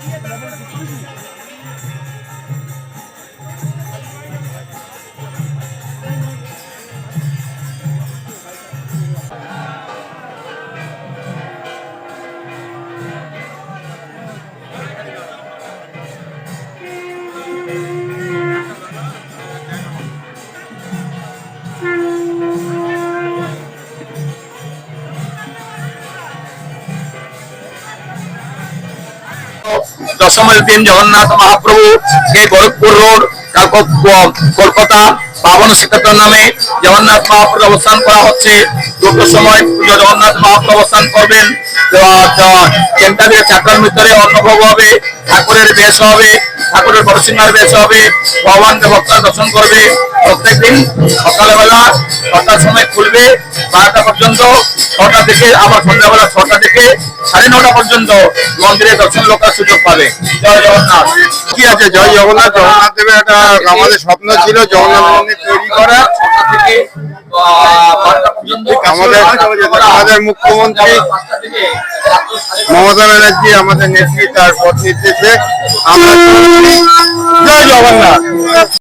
দিয়ে মহাসময়ের দিন জগন্নাথ মহাপ্রভু এই গোরখপুর রোড কালক- কলকাতা পাবন শ্রীক্ষেত্র নামে জগন্নাথ মহাপ্রভু অবস্থান করা হচ্ছে। দুটোর সময় জগন্নাথ মহাপ্রভু অবস্থান করবেন। তিনটা থেকে চারটার ভিতরে অন্নভোগ হবে, ঠাকুরের বেশ হবে, ঠাকুরের বড়সিংহার বেশ হবে, ভগবানকে ভক্তরা দর্শন করবে। প্রত্যেকদিন সকালবেলা ছটার সময় খুলবে বারোটা পর্যন্ত, ছটা থেকে, আবার সন্ধ্যাবেলা ছটা থেকে সাড়ে নটা পর্যন্ত মন্দিরে দর্শন লোকার সুযোগ পাবে। জয় জগন্নাথ। কি আছে? জয় জগন্নাথ? জগন্নাথ দেবের একটা আমাদের স্বপ্ন ছিল জগন্নাথ মন্দির তৈরি করা থেকে আমাদের আমাদের মুখ্যমন্ত্রী মমতা ব্যানার্জি, আমাদের নেত্রী, তার পথ নির্দেশে আমরা জয় জগন্নাথ।